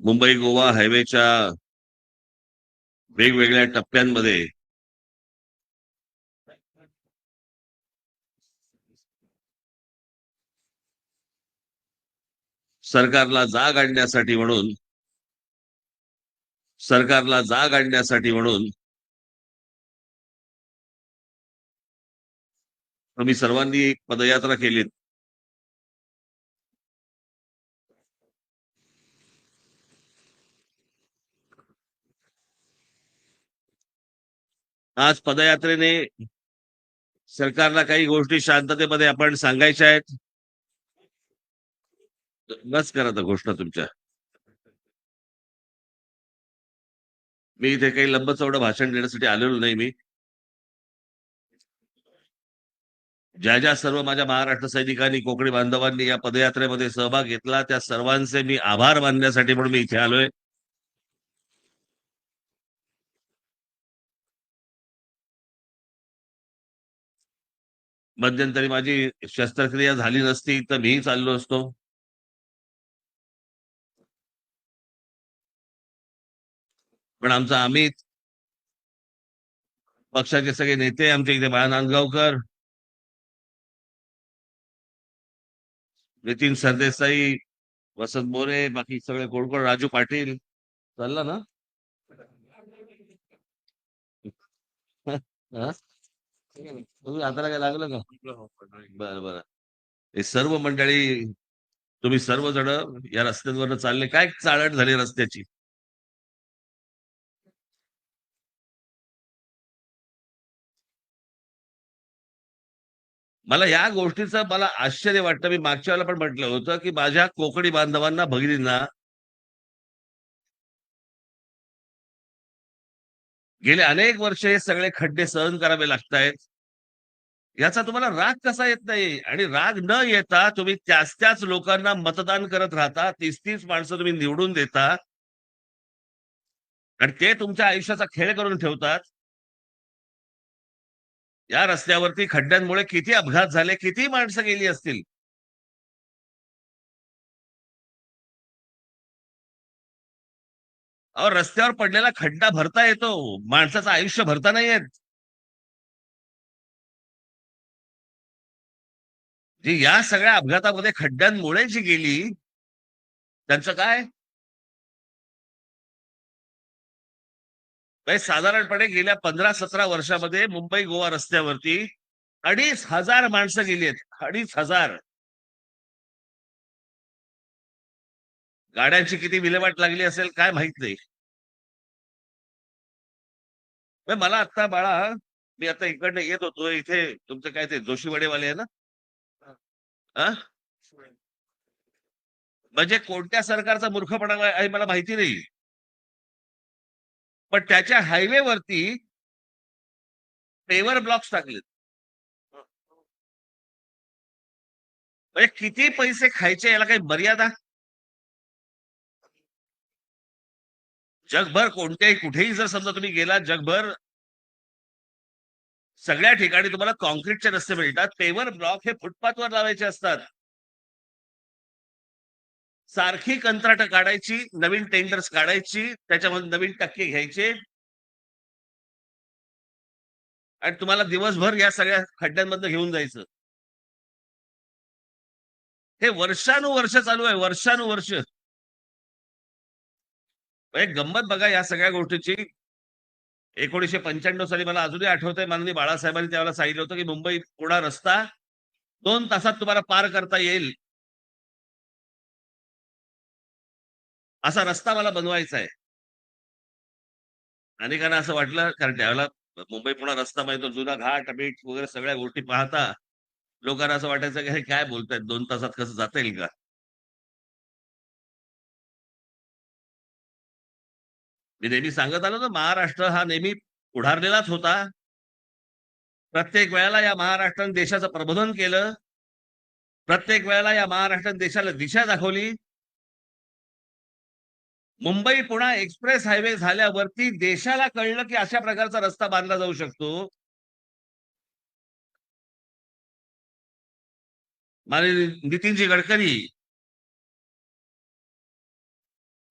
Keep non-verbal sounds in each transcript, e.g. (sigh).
मुंबई गोवा हायवेच्या वेगवेगळ्या टप्प्यांमध्ये सरकारला जाग आणण्यासाठी म्हणून सरकारला जाग आणण्यासाठी म्हणून आम्ही सर्वांनी एक पदयात्रा केलीत आज पदयात्रेने सरकारला काही गोष्टी शांततेमध्ये आपण सांगायच्या आहेत. बस करा तर गोष्ट तुमच्या. मी इथे काही लंब चौडं भाषण देण्यासाठी आलेलो नाही मी. ज्या ज्या सर्व माझ्या महाराष्ट्र सैनिकांनी कोकणी बांधवांनी या पदयात्रेमध्ये सहभाग घेतला त्या सर्वांचे मी आभार मानण्यासाठी म्हणून मी इथे आलोय. मध्यंतरी माझी शस्त्रक्रिया झाली नसती तर मीही चाललो असतो. पण आमचा अमित पक्षाचे सगळे नेते आमच्या इथे बाळा नांदगावकर नितीन सरदेसाई वसंत मोरे बाकी सगळे कोण कोण राजू पाटील. चालला ना? (laughs) तुम्ही हाताला काय लागलं का? बरं बरं. हे सर्व मंडळी तुम्ही सर्वजण या रस्त्यांवर चालले. काय चाळण झाली रस्त्याची? मला या गोष्टीचं मला आश्चर्य वाटतं. मी मागच्या वेळेला पण म्हटलं होतं की माझ्या कोकणी बांधवांना भगिनींना गेले अनेक वर्ष हे सगळे खड्डे सहन करावे लागतायत. याचा तुम्हाला राग कसा येत नाही? आणि राग न येता तुम्ही त्याच त्याच लोकांना मतदान करत राहता तीस तीस माणसं तुम्ही निवडून देता. आणि ते तुमच्या आयुष्याचा खेळ करून ठेवतात. या रस्त्यावरती खड्ड्यांमुळे किती अपघात झाले किती माणसं गेली असतील? अहो रस्त्यावर पडलेला खड्डा भरता येतो. माणसाचं आयुष्य भरता नाही येत. जी या सगळ्या अपघातामध्ये खड्ड्यांमुळे जी गेली त्यांचं काय? म्हणजे साधारणपणे गेल्या पंधरा सतरा वर्षामध्ये मुंबई गोवा रस्त्यावरती अडीच हजार माणसं गेली आहेत. अडीच हजार. गाड्यांची किती विल्हेवाट लागली असेल काय माहीत नाही. मला आता बाळा मी आता इकडनं येत होतो इथे तुमचं काय ते जोशीवाडेवाले आहे ना? म्हणजे कोणत्या सरकारचा मूर्खपणा आहे मला माहिती नाही. पण त्याच्या हायवेवरती पेवर ब्लॉक्स टाकलेत. म्हणजे किती पैसे खायचे याला काही मर्यादा? जगभर कोणत्याही कुठेही जर समजा तुम्ही गेला जगभर सगळ्या ठिकाणी तुम्हाला कॉन्क्रीटचे रस्ते मिळतात. पेवर ब्लॉक हे फुटपाथवर लावायचे असतात. सारखी कंत्राट काढायची नवीन टेंडर्स काढायची त्याच्यामध्ये नवीन टक्के घ्यायचे. आणि तुम्हाला दिवसभर या सगळ्या खड्ड्यांमधनं घेऊन जायचं. हे वर्षानुवर्ष चालू आहे. वर्षानुवर्ष. एक गंमत बघा या सगळ्या गोष्टीची. एकोणीशे पंच्याण्णव साली मला अजूनही आठवतंय माननीय बाळासाहेबांनी त्यावेळेला सांगितलं होतं की मुंबई पुणा रस्ता दोन तासात तुम्हाला पार करता येईल. असा रस्ता मला बनवायचा आहे. अनेकांना असं वाटलं कारण त्यावेळेला मुंबई पुणा रस्ता माहिती तो जुना घाट बीट वगैरे सगळ्या गोष्टी पाहता लोकांना असं वाटायचं की हे काय बोलतायत दोन तासात कसं जाता येईल का? मी नेहमी सांगत आलो ना महाराष्ट्र हा नेहमी पुढारलेलाच होता. प्रत्येक वेळेला या महाराष्ट्राने देशाचं प्रबोधन केलं. प्रत्येक वेळेला या महाराष्ट्राने देशाला दिशा दाखवली. मुंबई पुणा एक्सप्रेस हायवे झाल्यावरती देशाला कळलं की अशा प्रकारचा रस्ता बांधला जाऊ शकतो. माननीय नितीनजी गडकरी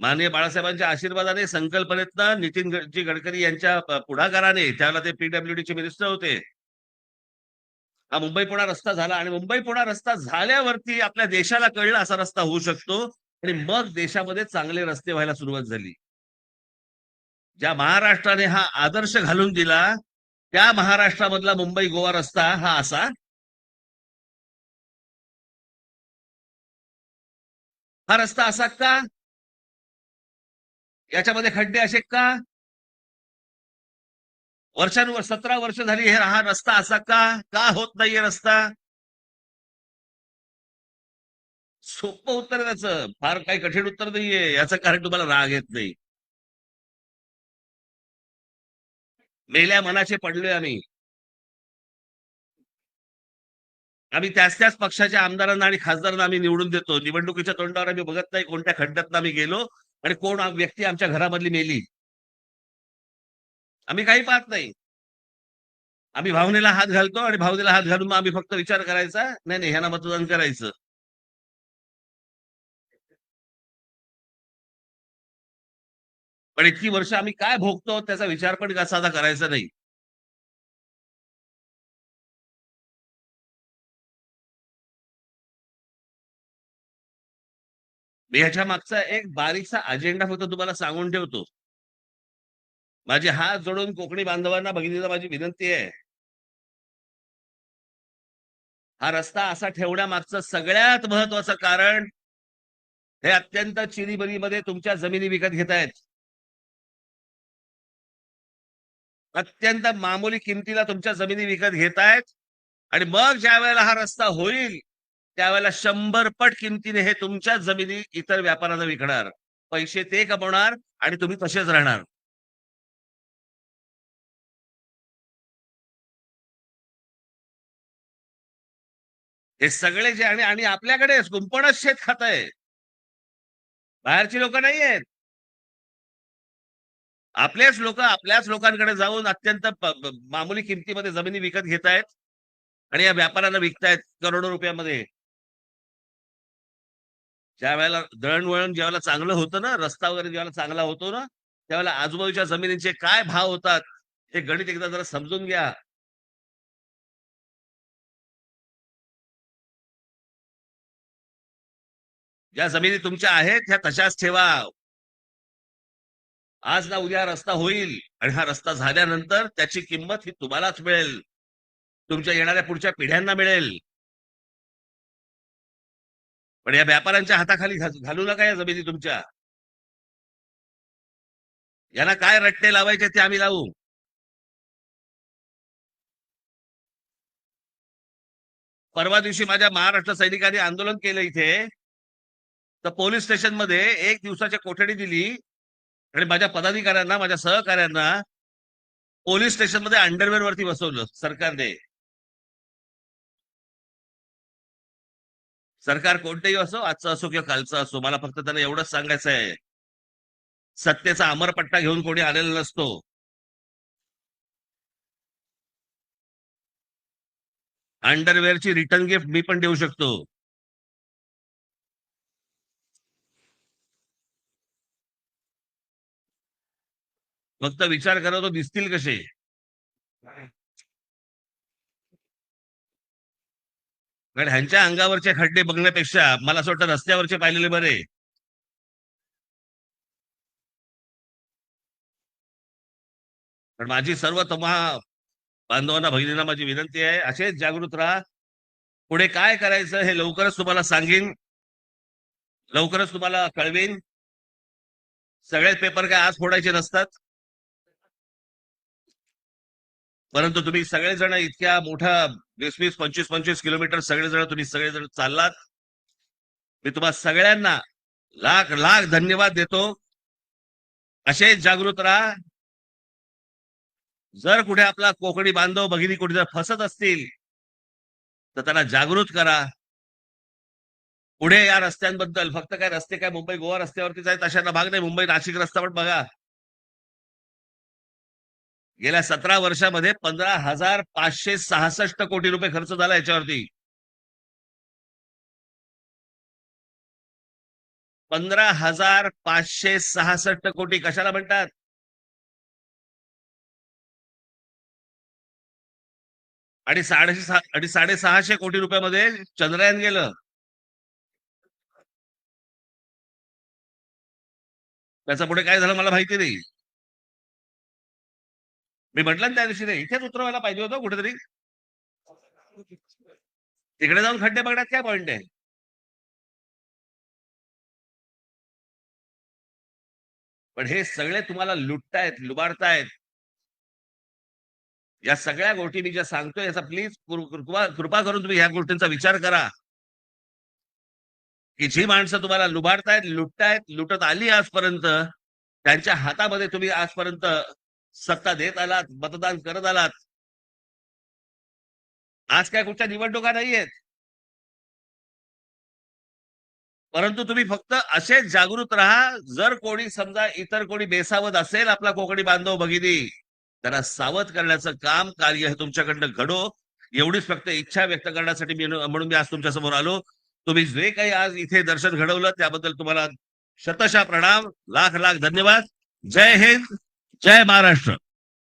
माननीय बाळासाहेबांच्या आशीर्वादाने संकल्पनेतनं नितीन गडकरी यांच्या पुढाकाराने त्यावेळेला ते पीडब्ल्यूडीचे मिनिस्टर होते. हा मुंबई पुणा रस्ता झाला आणि मुंबई पुणा रस्ता झाल्यावरती आपल्या देशाला कळलं असा रस्ता होऊ शकतो आणि मग देशामध्ये चांगले रस्ते व्हायला सुरुवात झाली. ज्या महाराष्ट्राने हा आदर्श घालून दिला त्या महाराष्ट्रामधला मुंबई गोवा रस्ता हा असा हा रस्ता असा का? याच्यामध्ये खड्डे असे का? वर्षानुवर सतरा वर्ष झाली हे हा रस्ता असा का? का होत नाहीये रस्ता? सोपं उत्तर आहे त्याचं. फार काही कठीण उत्तर नाहीये. याचं कारण तुम्हाला राग येत नाही. मेल्या मनाचे पडलोय आम्ही. आम्ही त्याच त्याच पक्षाच्या आमदारांना आणि खासदारांना आम्ही निवडून देतो. निवडणुकीच्या तोंडावर आम्ही बघत नाही कोणत्या खड्ड्यात आम्ही गेलो. आणि कोण व्यक्ती आमच्या घरामधली मेली? आम्ही काही पाहत नाही. आम्ही भावनेला हात घालतो आणि भावनेला हात घालून मग आम्ही फक्त विचार करायचा नाही नाही ह्यांना मतदान करायचं. पण इतकी वर्ष आम्ही काय भोगतो त्याचा विचार पण साधा करायचा नाही? मी ह्याच्या मागचा एक बारीकसा अजेंडा फक्त तुम्हाला सांगून ठेवतो. माझे हात जोडून कोकणी बांधवांना भगिनीला माझी विनंती आहे. हा रस्ता असा ठेवण्यामागचं सगळ्यात महत्वाचं कारण हे अत्यंत चिरीबरीमध्ये तुमच्या जमिनी विकत घेतायत अत्यंत मामूली किमतीला तुमच्या जमिनी विकत घेतायत आणि मग ज्या वेळेला हा रस्ता होईल त्यावेळेला शंभर पट किमतीने हे तुमच्याच जमिनी इतर व्यापाऱ्यांना विकणार. पैसे ते कमवणार आणि तुम्ही तसेच राहणार. हे सगळे जे आणि आणि आपल्याकडे कुंपणच शेत खात आहे. बाहेरची लोक नाही आहेत. आपलेच लोक आपल्याच लोकांकडे जाऊन अत्यंत मामूली किमतीमध्ये जमिनी विकत घेत आहेत आणि या व्यापाऱ्यांना विकतायत करोडो रुपयामध्ये. ज्या वेळेला दळणवळण ज्यावेळेला चांगलं होतं ना रस्ता वगैरे ज्यावेळेला चांगला होतो ना त्यावेळेला आजूबाजूच्या जमिनींचे काय भाव होतात हे गणित एकदा जरा समजून घ्या. ज्या जमिनी तुमच्या आहेत ह्या तशाच ठेवा आज ना उद्या रस्ता होईल आणि हा रस्ता झाल्यानंतर त्याची किंमत ही तुम्हालाच मिळेल. तुमच्या येणाऱ्या पुढच्या पिढ्यांना मिळेल. पण या व्यापाऱ्यांच्या हाताखाली घालू नका या जमिनी तुमच्या. यांना काय रट्टे लावायचे ते आम्ही लावू. परवा दिवशी माझ्या महाराष्ट्र सैनिकांनी आंदोलन केलं इथे. तर पोलीस स्टेशनमध्ये एक दिवसाची कोठडी दिली. आणि माझ्या पदाधिकाऱ्यांना माझ्या सहकाऱ्यांना पोलीस स्टेशनमध्ये अंडरवेअर वरती बसवलं सरकारने. सरकार कोणतंही असो आजचं असो किंवा कालचं असो मला फक्त त्यांना एवढंच सांगायचं आहे. सत्तेचा अमरपट्टा घेऊन कोणी आलेला नसतो. अंडरवेअरची रिटर्न गिफ्ट मी पण देऊ शकतो. फक्त विचार करा तो दिसतील कसे? कारण ह्यांच्या अंगावरचे खड्डे बघण्यापेक्षा मला असं वाटतं रस्त्यावरचे पाहिलेले बरे. पण माझी सर्व तुम्हा बांधवांना भगिनींना माझी विनंती आहे असेच जागृत राहा. पुढे काय करायचं हे लवकरच तुम्हाला सांगेन. लवकरच तुम्हाला कळवेन. सगळेच पेपर काय आज फोडायचे नसतात. परंतु तुम्ही सगळेजण इतक्या मोठ्या वीस वीस पंचवीस पंचवीस किलोमीटर सगळेजण तुम्ही सगळेजण चाललात. मी तुम्हा सगळ्यांना लाख लाख धन्यवाद देतो. असेच जागृत राहा. जर कुठे आपला कोकणी बांधव भगिनी कुठे जर फसत असतील तर त्यांना जागृत करा. पुढे या रस्त्यांबद्दल फक्त काय रस्ते काय मुंबई गोवा रस्त्यावरतीच आहेत अशांना भाग नाही. मुंबई नाशिक रस्ता पण बघा. गेल्या सतरा वर्षामध्ये पंधरा हजार पाचशे सहासष्ट कोटी रुपये खर्च झाला याच्यावरती. पंधरा हजार पाचशे सहासष्ट कोटी कशाला म्हणतात? आणि साडेशे सहा आणि साडेसहाशे कोटी रुपयामध्ये चंद्रयान गेलं. त्याचा पुढे काय झालं मला माहिती नाही. मी म्हटलं त्या दिवशी नाही इथेच उतरवायला पाहिजे होतं कुठेतरी. तिकडे जाऊन खड्डे बघण्यात काय पॉइंट आहे? पण हे सगळे तुम्हाला लुटतायत लुबाडतायत. या सगळ्या गोष्टी मी ज्या सांगतोय याचा प्लीज कृपा कृपा करून तुम्ही ह्या गोष्टींचा विचार करा. की जी माणसं तुम्हाला लुबाडतायत लुटतायत लुटत आली आजपर्यंत त्यांच्या हातामध्ये तुम्ही आजपर्यंत सत्ता देत आलात मतदान करत आलात. आज काय कुठच्या निवडणुका नाहीयेत? परंतु तुम्ही फक्त असेच जागृत राहा जर कोणी समजा इतर कोणी बेसावत असेल आपला कोकणी बांधव भगिनी त्यांना सावध करण्याचं काम कार्य हे तुमच्याकडनं घडो. एवढीच फक्त इच्छा व्यक्त करण्यासाठी मी म्हणून मी आज तुमच्यासमोर आलो. तुम्ही जे काही आज इथे दर्शन घडवलं त्याबद्दल तुम्हाला शतशा प्रणाम लाख लाख धन्यवाद. जय हिंद. जय महाराष्ट्र.